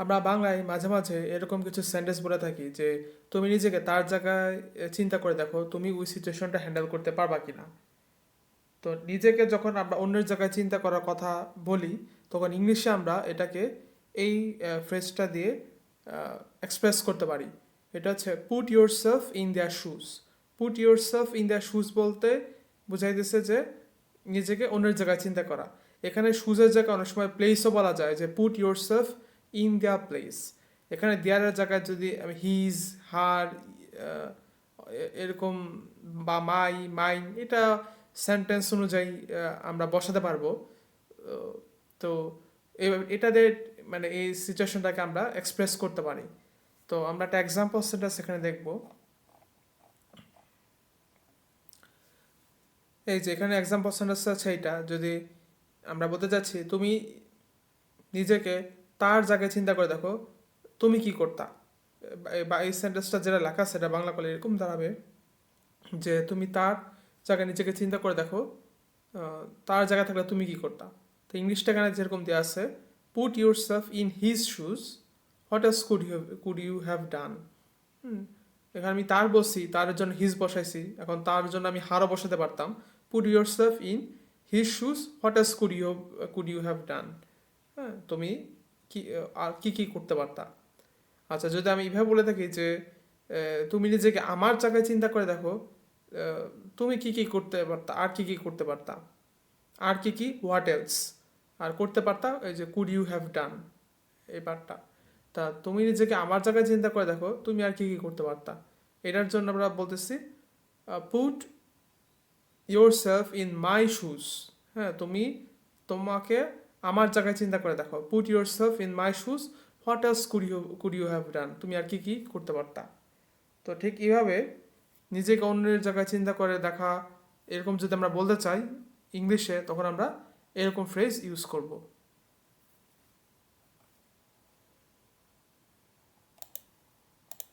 আমরা বাংলায় মাঝে মাঝে এরকম কিছু সেন্টেন্স বলে থাকি যে, তুমি নিজেকে তার জায়গায় চিন্তা করে দেখো, তুমি ওই সিচুয়েশনটা হ্যান্ডেল করতে পারবা কি না তো নিজেকে যখন আমরা অন্যের জায়গায় চিন্তা করার কথা বলি, তখন ইংলিশে আমরা এটাকে এই ফ্রেজটা দিয়ে এক্সপ্রেস করতে পারি। এটা হচ্ছে put yourself in their shoes put yourself in their shoes বলতে বুঝাইতেছে যে, নিজেকে অন্যের জায়গায় চিন্তা করা। এখানে শুজের জায়গায় অনেক সময় প্লেসও বলা যায় যে put yourself in their place. এখানে দেয়ারের জায়গায় যদি আমি হিজ, হার এরকম বা মাই, মাইন, এটা সেন্টেন্স অনুযায়ী আমরা বসাতে পারব। তো এটাদের মানে এই সিচুয়েশনটাকে আমরা এক্সপ্রেস করতে পারি। তো আমরা একটা এক্সাম্পল সেন্টেন্স এখানে দেখব। এই যে এখানে এক্সাম্পল সেন্টেন্স আছে এইটা। যদি আমরা বলতে চাচ্ছি, তুমি নিজেকে তার জায়গায় চিন্তা করে দেখো, তুমি কি করতা? বা- এই সেন্টেন্সটা যেটা লেখা সেটা বাংলা করলে এরকম দাঁড়াবে যে তুমি তার জায়গায় নিজেকে চিন্তা করে দেখো তার জায়গায় থাকলে তুমি কি করতা? তো ইংলিশটা এখানে যেরকম দেওয়া আছে put yourself in his shoes what else could you could you have done এখানে আমি তার বসি, তার জন্য হিজ বসাইছি, এখন তার জন্য আমি হারও বসাতে পারতাম। Put yourself in his shoes what else could you could you have done হ্যাঁ তুমি কি আর কি কি করতে পারতা? আচ্ছা যদি আমি এইভাবে বলে থাকি যে তুমি নিজেকে আমার জায়গায় চিন্তা করে দেখো তুমি কি কি করতে পারতা, আর কি কি করতে পারতা? আর কি কি হোয়াট এলস আর করতে পারতা, এই যে কুড ইউ হ্যাভ ডান এই পার্টটা। তা তুমি নিজেকে আমার জায়গায় চিন্তা করে দেখো, তুমি আর কি কি করতে পারতা? এটার জন্য আমরা বলতেছি put yourself in my shoes হ্যাঁ তুমি তোমাকে আমার জায়গায় চিন্তা করে দেখো। Put yourself in my shoes what else could you could you have done তুমি আর কি কি করতে পারতা? তো ঠিক এইভাবে নিজেকে অন্যের জায়গায় চিন্তা করে দেখা, এরকম যদি আমরা বলতে চাই ইংলিশে তখন আমরা এরকম ফ্রেজ ইউজ করব।